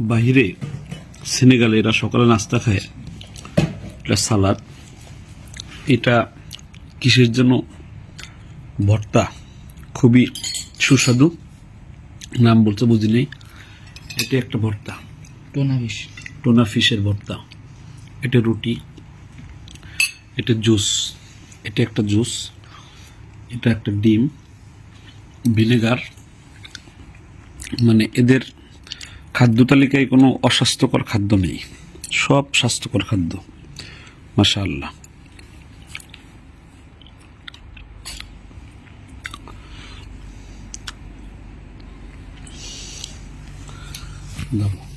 বাহিরে সেনেগালে এরা সকালে নাস্তা খায়। এটা সালাদ। এটা কিসের জন্য? ভর্তা। খুবই সুস্বাদু। নাম বলতে বুঝি নেই। এটা একটা ভর্তা। Tuna fish. টোনা ফিশের ভর্তা। এটা রুটি। এটা জুস। এটা একটা জুস। এটা একটা ডিম। ভিনেগার। মানে এদের খাদ্য তালিকায় কোনো অস্বাস্থ্যকর খাদ্য নেই। সব স্বাস্থ্যকর খাদ্য। মাশা আল্লাহ দাও।